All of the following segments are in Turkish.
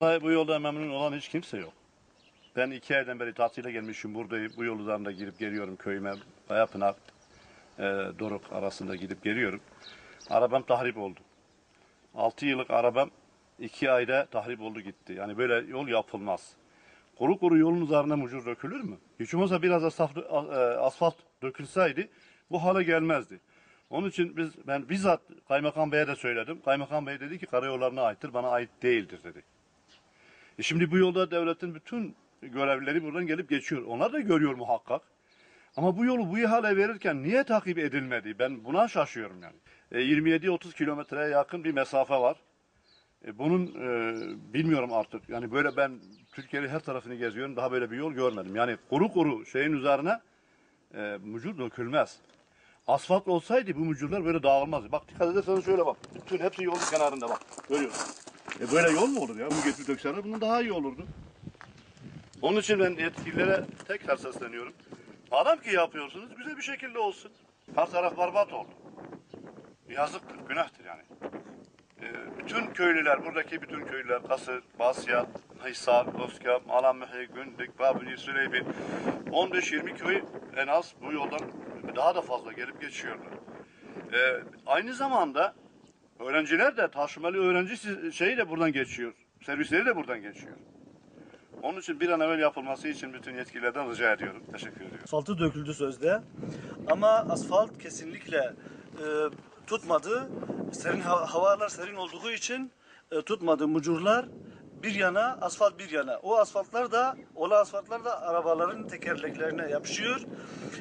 Bu yolda memnun olan hiç kimse yok. Ben iki aydan beri tatile gelmişim buradayım. Bu yol üzerinde girip geliyorum köyüme. Bayapınar, e, Doruk arasında gidip geliyorum. Arabam tahrip oldu. Altı yıllık arabam iki ayda tahrip oldu gitti. Yani böyle yol yapılmaz. Kuru kuru yolun üzerine mucur dökülür mü? Hiç olmazsa biraz asfalt, e, asfalt dökülseydi bu hale gelmezdi. Onun için biz ben bizzat Kaymakam Bey'e de söyledim. Kaymakam Bey dedi ki karayollarına aittir, bana ait değildir dedi. E şimdi bu yolda devletin bütün görevlileri buradan gelip geçiyor. Onlar da görüyor muhakkak. Ama bu yolu bu ihale verirken niye takip edilmedi? Ben buna şaşıyorum yani. E, 27-30 kilometreye yakın bir mesafe var. E, bunun e, bilmiyorum artık. Yani böyle ben Türkiye'nin her tarafını geziyorum. Daha böyle bir yol görmedim. Yani kuru kuru şeyin üzerine e, mucur dökülmez. Asfalt olsaydı bu mucurlar böyle dağılmazdı. Bak dikkat ederseniz şöyle bak. Bütün hepsi yolun kenarında bak. Görüyorsun. E böyle yol mu olur ya? Bu getirip dökseler bundan daha iyi olurdu. Onun için ben yetkililere tekrar sesleniyorum. Madem ki yapıyorsunuz güzel bir şekilde olsun. Her taraf berbat oldu. Yazıktır, günahtır yani. Ee, bütün köylüler, buradaki bütün köylüler, Kasır, Basya, Hisar, Özkap, Alanmehe, Gündük, Babili, Süleybi, 15-20 köy en az bu yoldan daha da fazla gelip geçiyorlar. Ee, aynı zamanda öğrenciler de taşımalı öğrenci şeyi de buradan geçiyor. Servisleri de buradan geçiyor. Onun için bir an evvel yapılması için bütün yetkililerden rica ediyorum. Teşekkür ediyorum. Asfaltı döküldü sözde. Ama asfalt kesinlikle e, tutmadı. Serin ha- havalar serin olduğu için e, tutmadı. Mucurlar bir yana, asfalt bir yana. O asfaltlar da, ola asfaltlar da arabaların tekerleklerine yapışıyor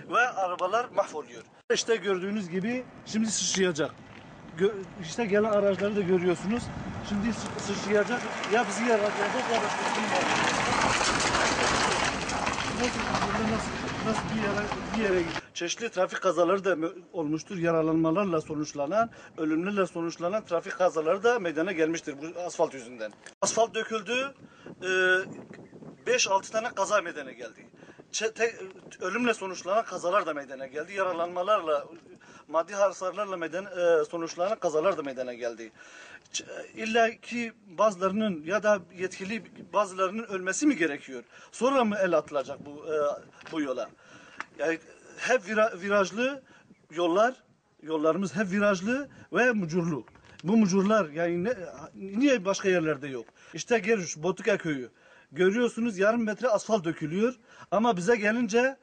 ve arabalar mahvoluyor. İşte gördüğünüz gibi şimdi sıçrayacak. İşte gelen araçları da görüyorsunuz. Şimdi sı- sıçrayacak. Ya bizi yaralayacak ya da nasıl, nasıl, nasıl bir yere, bir yere Çeşitli trafik kazaları da olmuştur. Yaralanmalarla sonuçlanan, ölümlerle sonuçlanan trafik kazaları da meydana gelmiştir bu asfalt yüzünden. Asfalt döküldü, 5-6 tane kaza meydana geldi. Ölümle sonuçlanan kazalar da meydana geldi. Yaralanmalarla, maddi hasarlarla meydana, e, sonuçlanan kazalar da meydana geldi. Ç- İlla ki bazılarının ya da yetkili bazılarının ölmesi mi gerekiyor? Sonra mı el atılacak bu e, bu yola? Yani hep vira- virajlı yollar, yollarımız hep virajlı ve mucurlu. Bu mucurlar yani ne, niye başka yerlerde yok? İşte Geruş, Botuka köyü. Görüyorsunuz yarım metre asfalt dökülüyor ama bize gelince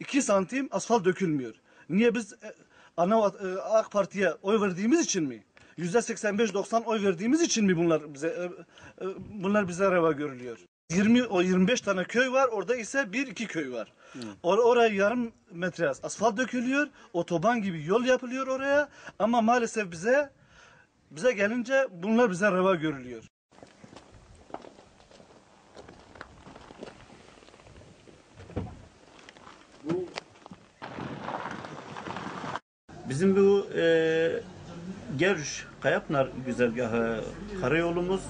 2 santim asfalt dökülmüyor. Niye biz e, ana e, AK Parti'ye oy verdiğimiz için mi? Yüzde 85-90 oy verdiğimiz için mi bunlar bize e, e, bunlar bize reva görülüyor? 20 o 25 tane köy var. Orada ise bir iki köy var. Or oraya yarım metre asfalt dökülüyor. Otoban gibi yol yapılıyor oraya. Ama maalesef bize bize gelince bunlar bize reva görülüyor. Bizim bu e, Gerüş Kayapınar güzergahı karayolumuz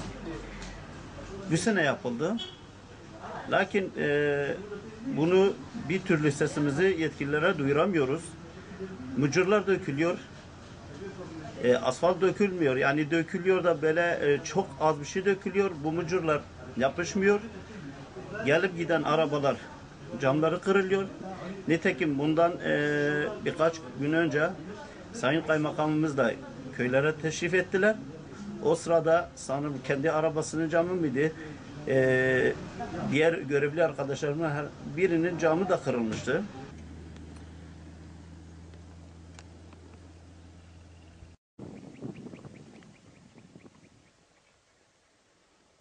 bu sene yapıldı. Lakin e, bunu bir türlü sesimizi yetkililere duyuramıyoruz. Mucurlar dökülüyor. E, asfalt dökülmüyor. Yani dökülüyor da böyle e, çok az bir şey dökülüyor. Bu mucurlar yapışmıyor. Gelip giden arabalar camları kırılıyor. Nitekim bundan e, birkaç gün önce Sayın Kaymakamımız da köylere teşrif ettiler. O sırada sanırım kendi arabasının camı mıydı? E, diğer görevli arkadaşlarımın her birinin camı da kırılmıştı.